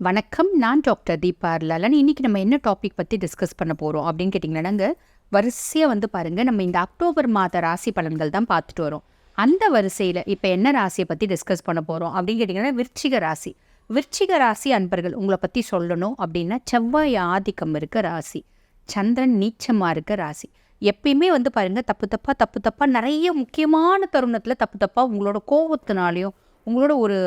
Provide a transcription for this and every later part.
வணக்கம் நான் டாக்டர் தீபா லலன் இன்னைக்கு நம்ம என்ன டாபிக் பற்றி டிஸ்கஸ் பண்ண போகிறோம் அப்படின்னு கேட்டிங்கன்னாங்க வரிசையாக வந்து பாருங்கள் நம்ம இந்த அக்டோபர் மாத ராசி பலன்கள் தான் பார்த்துட்டு வரோம். அந்த வரிசையில் இப்போ என்ன ராசியை பற்றி டிஸ்கஸ் பண்ண போகிறோம் அப்படின்னு கேட்டிங்கன்னா விருச்சிக ராசி. விருச்சிக ராசி அன்பர்கள் உங்களை பற்றி சொல்லணும் அப்படின்னா செவ்வாய் ஆதிக்கம் இருக்க ராசி. சந்திரன் நீச்சமாக இருக்க ராசி. எப்பயுமே வந்து பாருங்கள் தப்பு தப்பாக தப்பு தப்பாக நிறைய முக்கியமான தருணத்தில் தப்பு தப்பாக உங்களோட கோவத்தினாலையும் உங்களோட ஒரு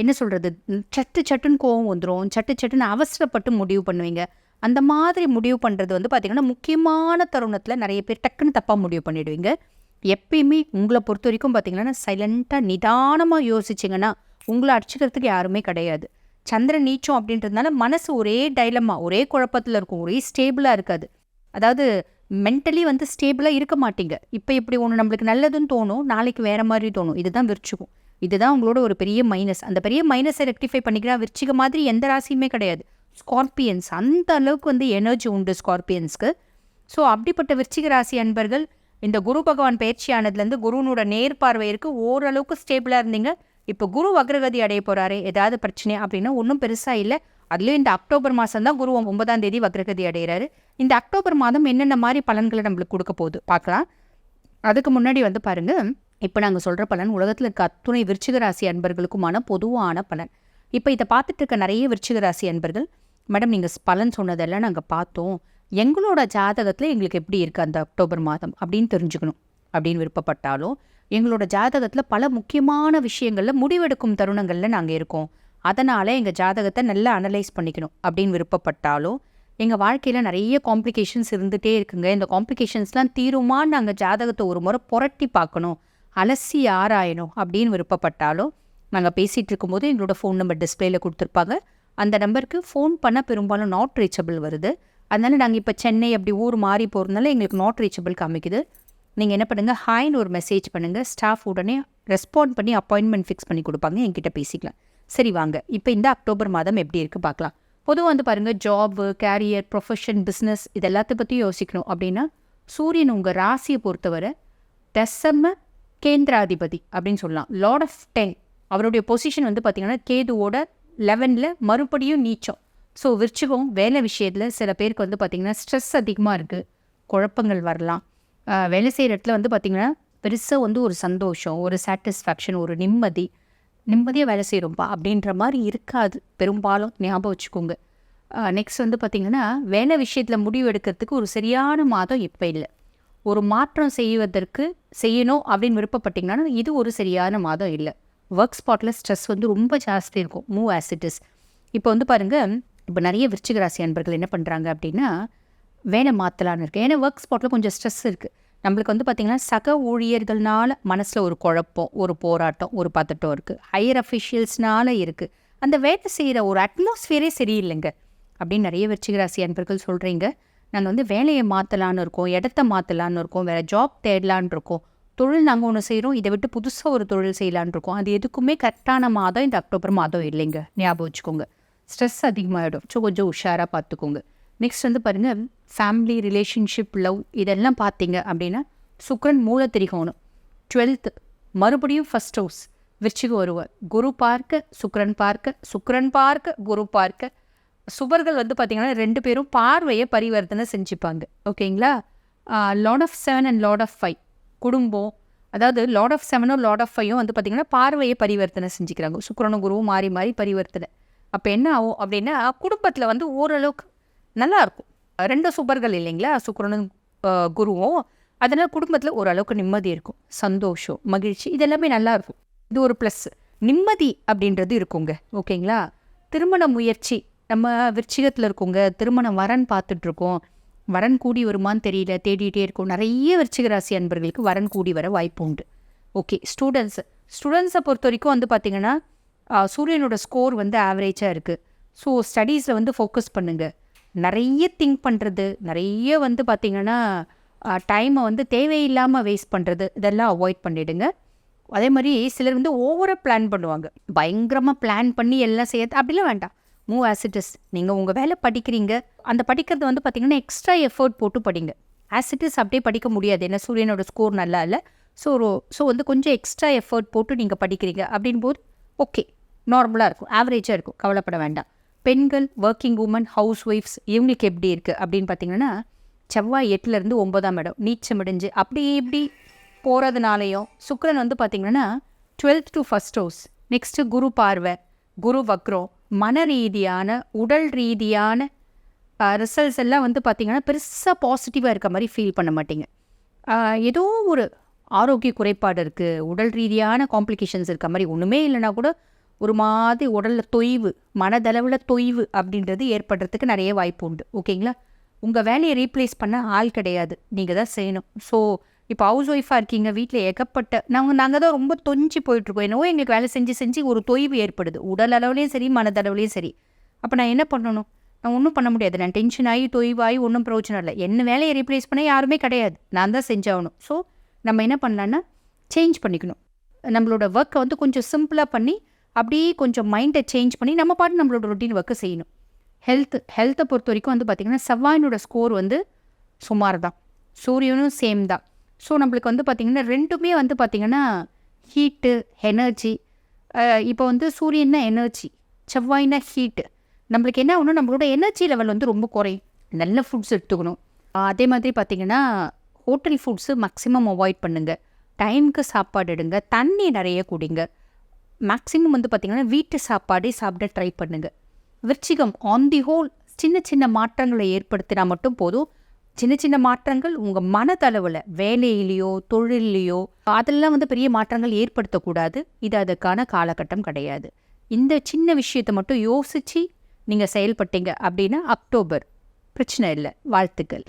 என்ன சொல்கிறது சட்டு சட்டுன்னு கோவம் வந்துடும் சட்டு சட்டுன்னு அவசரப்பட்டு முடிவு பண்ணுவீங்க. அந்த மாதிரி முடிவு பண்ணுறது வந்து பார்த்திங்கன்னா முக்கியமான தருணத்தில் நிறைய பேர் டக்குன்னு தப்பாக முடிவு பண்ணிடுவீங்க. எப்பயுமே உங்களை பொறுத்த வரைக்கும் பார்த்திங்கன்னா சைலண்ட்டாக நிதானமாக யோசிச்சிங்கன்னா உங்களை அடிச்சுக்கிறதுக்கு யாருமே கிடையாது. சந்திர நீச்சம் அப்படின்றதுனால மனசு ஒரே டைலமா ஒரே குழப்பத்தில் இருக்கும். ஒரே ஸ்டேபிளாக இருக்காது. அதாவது மென்டலி வந்து ஸ்டேபிளாக இருக்க மாட்டீங்க. இப்போ இப்படி ஒன்று நம்மளுக்கு நல்லதுன்னு தோணும் நாளைக்கு வேறு மாதிரி தோணும். இதுதான் விரிச்சுக்கும் இதுதான் உங்களோட ஒரு பெரிய மைனஸ் அந்த பெரிய மைனஸை ரெக்டிஃபை பண்ணிக்கிறா விருச்சிக மாதிரி எந்த ராசியுமே கிடையாது. ஸ்கார்பியன்ஸ் அந்த அளவுக்கு வந்து எனர்ஜி உண்டு ஸ்கார்பியன்ஸ்க்கு ஸோ அப்படிப்பட்ட விருச்சிக ராசி அன்பர்கள் இந்த குரு பகவான் பயிற்சியானதுலேருந்து குருனோட நேர்பார்வை இருக்கு. ஓரளவுக்கு ஸ்டேபிளாக இருந்தீங்க. இப்போ குரு வக்ரகதி அடைய போகிறாரு ஏதாவது பிரச்சனை அப்படின்னா ஒன்றும் பெருசாக இல்லை. அதுலேயும் இந்த அக்டோபர் மாதம் தான் குரு ஒன்பதாம் தேதி வக்ரகதி அடைகிறாரு இந்த அக்டோபர் மாதம் என்னென்ன மாதிரி பலன்களை நம்மளுக்கு கொடுக்க போகுது? பார்க்கலாம். அதுக்கு முன்னாடி வந்து பாருங்கள் இப்போ நாங்கள் சொல்கிற பலன் உலகத்தில் இருக்க அத்துணை விருச்சிக ராசி அன்பர்களுக்குமான பொதுவான பலன். இப்போ இதை பார்த்துட்டு இருக்க நிறைய விருச்சிக ராசி அன்பர்கள் மேடம் நீங்கள் பலன் சொன்னதெல்லாம் நாங்கள் பார்த்தோம். எங்களோட ஜாதகத்தில் எங்களுக்கு எப்படி இருக்குது அந்த அக்டோபர் மாதம் அப்படின்னு தெரிஞ்சுக்கணும். அப்படின்னு விருப்பப்பட்டாலும் எங்களோட ஜாதகத்தில் பல முக்கியமான விஷயங்களில் முடிவெடுக்கும் தருணங்களில் நாங்கள் இருக்கோம். அதனால் எங்கள் ஜாதகத்தை நல்லா அனலைஸ் பண்ணிக்கணும் அப்படின்னு விருப்பப்பட்டாலும் எங்கள் வாழ்க்கையில் நிறைய காம்ப்ளிகேஷன்ஸ் இருந்துகிட்டே இருக்குங்க. இந்த காம்ப்ளிகேஷன்ஸ்லாம் தீருமான்னு நாங்கள் ஜாதகத்தை ஒரு முறை புரட்டி பார்க்கணும். அலசி ஆராயணும் அப்படின்னு விருப்பப்பட்டாலும் நாங்கள் பேசிகிட்டு இருக்கும்போது எங்களோட ஃபோன் நம்பர் டிஸ்பிளேல கொடுத்துருப்பாங்க. அந்த நம்பருக்கு ஃபோன் பண்ண பெரும்பாலும் நாட் ரீச்சபிள் வருது. அதனால நாங்கள் இப்போ சென்னை அப்படி ஊர் மாறி போகிறதுனால எங்களுக்கு நாட் ரீச்சபிள் காமிக்குது. நீங்கள் என்ன பண்ணுங்கள் ஹாய்னு ஒரு மெசேஜ் பண்ணுங்கள் ஸ்டாஃப் உடனே ரெஸ்பாண்ட் பண்ணி அப்பாயின்மெண்ட் ஃபிக்ஸ் பண்ணி கொடுப்பாங்க. என்கிட்ட பேசிக்கலாம். சரி வாங்க. இப்போ இந்த அக்டோபர் மாதம் எப்படி இருக்குது பார்க்கலாம். பொதுவாக வந்து பாருங்கள் ஜாபு கேரியர் ப்ரொஃபஷன் பிஸ்னஸ் இது எல்லாத்த பற்றியும் யோசிக்கணும். அப்படின்னா சூரியன் உங்கள் ராசியை பொறுத்தவரை தசம கேந்திராதிபதி அப்படின்னு சொல்லலாம். லார்ட் ஆஃப் டென் அவருடைய பொசிஷன் வந்து பார்த்திங்கன்னா கேதுவோட லெவனில் மறுபடியும் நீச்சம். ஸோ விருச்சிகம் வேலை விஷயத்தில் சில பேருக்கு வந்து பார்த்திங்கன்னா ஸ்ட்ரெஸ் அதிகமாக இருக்குது குழப்பங்கள் வரலாம். வேலை செய்கிற இடத்துல வந்து பார்த்திங்கன்னா பெருசாக வந்து ஒரு சந்தோஷம் ஒரு சாட்டிஸ்ஃபேக்ஷன் ஒரு நிம்மதி. நிம்மதியாக வேலை செய்கிறோம்ப்பா அப்படின்ற மாதிரி இருக்காது. பெரும்பாலும் ஞாபகம் வச்சுக்கோங்க. நெக்ஸ்ட் வந்து பார்த்திங்கன்னா வேலை விஷயத்தில் முடிவு எடுக்கிறதுக்கு ஒரு சரியான மாதம் இப்போ இல்லை. ஒரு மாற்றம் செய்வதற்கு செய்யணும் அப்படின்னு விருப்பப்பட்டிங்கன்னா இது ஒரு சரியான மாதம் இல்லை. ஒர்க் ஸ்பாட்டில் ஸ்ட்ரெஸ் வந்து ரொம்ப ஜாஸ்தி இருக்கும். மூவ் ஆசிட்டிஸ் இப்போ வந்து பாருங்கள் இப்போ நிறைய விருச்சிக ராசி அன்பர்கள் என்ன பண்ணுறாங்க அப்படின்னா வேலை மாற்றலான்னு இருக்கு. ஏன்னா ஒர்க் ஸ்பாட்டில் கொஞ்சம் ஸ்ட்ரெஸ் இருக்குது நம்மளுக்கு வந்து பார்த்திங்கன்னா சக ஊழியர்கள்னால மனசில் ஒரு குழப்பம் ஒரு போராட்டம் ஒரு பதட்டம் இருக்குது ஹையர் அஃபிஷியல்ஸ்னால இருக்குது அந்த வேலை செய்கிற ஒரு அட்மாஸ்ஃபியரே சரியில்லைங்க. அப்படின்னு நிறைய விருச்சிக ராசி அன்பர்கள் சொல்கிறீங்க நாங்கள் வந்து வேலையை மாற்றலான்னு இருக்கோம் இடத்த மாற்றலான்னு இருக்கோம் வேறு ஜாப் தேடலான்னு இருக்கோம். தொழில் நாங்கள் ஒன்று செய்கிறோம் இதை விட்டு புதுசாக ஒரு தொழில் செய்யலான்னு இருக்கோம். அது எதுக்குமே கரெக்டான மாதம் இந்த அக்டோபர் மாதம் இல்லைங்க. ஞாபகம் வச்சுக்கோங்க. ஸ்ட்ரெஸ் அதிகமாகிடும் ஸோ கொஞ்சம் உஷாராக பார்த்துக்கோங்க நெக்ஸ்ட் வந்து பாருங்கள் ஃபேமிலி ரிலேஷன்ஷிப் லவ் இதெல்லாம் பார்த்தீங்க அப்படின்னா சுக்ரன் மூல திரிகோணம் டுவெல்த்து மறுபடியும் ஃபஸ்ட் ஹவுஸ் விருச்சிகம் வருவார் குரு பார்க்க சுக்ரன் பார்க்க சுக்ரன் பார்க்க குரு பார்க்க சுவர்கள் வந்து பார்த்திங்கன்னா ரெண்டு பேரும் பார்வையை பரிவர்த்தனை செஞ்சுப்பாங்க. ஓகேங்களா? Lord of seven and lord of five குடும்பம். அதாவது லார்ட் ஆஃப் செவனும் லார்ட் ஆஃப் ஃபைவும் வந்து பார்த்திங்கன்னா பார்வையை பரிவர்த்தனை செஞ்சுக்கிறாங்க. சுக்கரனும் குருவும் மாறி மாறி பரிவர்த்தனை. அப்போ என்ன ஆகும் அப்படின்னா குடும்பத்தில் வந்து ஓரளவுக்கு நல்லா இருக்கும் ரெண்டு சுபர்கள் இல்லைங்களா? சுக்கரனும் குருவும். அதனால் குடும்பத்தில் ஓரளவுக்கு நிம்மதி இருக்கும். சந்தோஷம் மகிழ்ச்சி இதெல்லாமே நல்லா இருக்கும் இது ஒரு ப்ளஸ் நிம்மதி அப்படின்றது இருக்குங்க. ஓகேங்களா? திருமண முயற்சி நம்ம விருச்சிகத்தில் இருக்கோங்க திருமணம் வரன் பார்த்துட்ருக்கோம். வரன் கூடி வருமான்னு தெரியல தேடிகிட்டே இருக்கோம். நிறைய விருச்சிக ராசி அன்பர்களுக்கு வரன் கூடி வர வாய்ப்பு உண்டு. Okay students. ஸ்டூடெண்ட்ஸை பொறுத்த வரைக்கும் வந்து பார்த்திங்கன்னா சூரியனோட ஸ்கோர் வந்து ஆவரேஜாக இருக்குது ஸோ ஸ்டடீஸில் வந்து ஃபோக்கஸ் பண்ணுங்கள் நிறைய திங்க் பண்ணுறது நிறைய வந்து பார்த்திங்கன்னா டைமை வந்து தேவையில்லாமல் வேஸ்ட் பண்ணுறது இதெல்லாம் அவாய்ட் பண்ணிவிடுங்க அதே மாதிரி சிலர் வந்து ஓவராக பிளான் பண்ணுவாங்க. பயங்கரமாக பிளான் பண்ணி எல்லாம் செய்ய அப்படிலாம் வேண்டாம். மூவ் ஆசிட்டிஸ் நீங்கள் உங்கள் வேலை படிக்கிறீங்க. அந்த படிக்கிறது வந்து பார்த்தீங்கன்னா எக்ஸ்ட்ரா எஃபர்ட் போட்டு படிங்க. ஆசிட்டிஸ் அப்படியே படிக்க முடியாது. ஏன்னா சூரியனோட ஸ்கோர் நல்லா இல்லை. ஸோ ஸோ வந்து கொஞ்சம் எக்ஸ்ட்ரா எஃபர்ட் போட்டு நீங்கள் படிக்கிறீங்க அப்படின் போது ஓகே நார்மலாக இருக்கும். ஆவரேஜாக இருக்கும். கவலைப்பட வேண்டாம். பெண்கள் ஒர்க்கிங் உமன் ஹவுஸ் ஒய்ஃப்ஸ் இவங்களுக்கு எப்படி இருக்குது அப்படின்னு பார்த்தீங்கன்னா செவ்வாய் எட்டுலேருந்து ஒன்பதாம் இடம். நீச்சம் அடைஞ்சு அப்படியே இப்படி போகிறதுனாலையும் சுக்கரன் வந்து பார்த்தீங்கன்னா twelfth to first house next Guru பார்வை. குரு வக்ரம். மன ரீதியான உடல் ரீதியான ரிசல்ட்ஸ் எல்லாம் வந்து பார்த்திங்கன்னா பெருசாக பாசிட்டிவாக இருக்க மாதிரி ஃபீல் பண்ண மாட்டீங்க. ஏதோ ஒரு ஆரோக்கிய குறைபாடு இருக்குது உடல் ரீதியான காம்ப்ளிகேஷன்ஸ் இருக்க மாதிரி ஒன்றுமே இல்லைனா கூட ஒரு மாதிரி உடலில் தொய்வு மனதளவில் தொய்வு அப்படின்றது ஏற்படுறதுக்கு நிறைய வாய்ப்பு உண்டு. ஓகேங்களா? உங்கள் வேலையை ரீப்ளேஸ் பண்ண ஆள் கிடையாது. நீங்கள் தான் செய்யணும். ஸோ இப்போ ஹவுஸ் ஒய்ஃபாக இருக்கீங்க வீட்டில் ஏகப்பட்ட நாங்கள் நாங்கள் தான் ரொம்ப தொஞ்சி போயிட்டுருக்கோம். என்னவோ எங்களுக்கு வேலை செஞ்சு செஞ்சு ஒரு தொய்வு ஏற்படுது. உடல் அளவுலேயும் சரி மனதளவுலேயும் சரி. அப்போ நான் என்ன பண்ணணும்? நான் ஒன்றும் பண்ண முடியாது. நான் டென்ஷன் ஆகி தொய்வாகி ஒன்றும் பிரயோஜனம் இல்லை. என்ன வேலையை ரீப்ளேஸ் பண்ண யாருமே கிடையாது. நான் தான் செஞ்சாகணும். ஸோ நம்ம என்ன பண்ணலான்னா சேஞ்ச் பண்ணிக்கணும். நம்மளோட ஒர்க்கை வந்து கொஞ்சம் சிம்பிளாக பண்ணி அப்படியே கொஞ்சம் மைண்டை சேஞ்ச் பண்ணி நம்ம பாட்டு நம்மளோட ரொட்டீன் ஒர்க்கை செய்யணும். ஹெல்த் ஹெல்த்தை பொறுத்த வரைக்கும் வந்து பார்த்திங்கன்னா செவ்வாயினோட ஸ்கோர் வந்து சுமார் தான் சூரியனும் சேம் தான். ஸோ நம்மளுக்கு வந்து பார்த்திங்கன்னா ரெண்டுமே வந்து பார்த்திங்கன்னா ஹீட்டு எனர்ஜி இப்போ வந்து சூரியன்னா எனர்ஜி செவ்வாய்னா ஹீட்டு நம்மளுக்கு என்ன ஆகணும் நம்மளோட எனர்ஜி லெவல் வந்து ரொம்ப குறையும். நல்ல ஃபுட்ஸ் எடுத்துக்கணும். அதே மாதிரி பார்த்திங்கன்னா ஹோட்டல் ஃபுட்ஸு மேக்ஸிமம் அவாய்ட் பண்ணுங்கள் டைமுக்கு சாப்பாடு எடுங்க. தண்ணி நிறைய குடிங்க. மேக்ஸிமம் வந்து பார்த்திங்கன்னா வீட்டு சாப்பாடே சாப்பிட ட்ரை பண்ணுங்க. விருச்சிகம் ஆன் தி ஹோல் சின்ன சின்ன மாற்றங்களை ஏற்படுத்தினா மட்டும் போதும். சின்ன சின்ன மாற்றங்கள் உங்கள் மனதளவில் வேலையிலையோ தொழிலையோ அதெல்லாம் வந்து பெரிய மாற்றங்கள் ஏற்படுத்தக்கூடாது. இது அதுக்கான காலகட்டம் கிடையாது. இந்த சின்ன விஷயத்தை மட்டும் யோசித்து நீங்கள் செயல்பட்டீங்க அப்படின்னா அக்டோபர் பிரச்சனை இல்லை. வாழ்த்துக்கள்.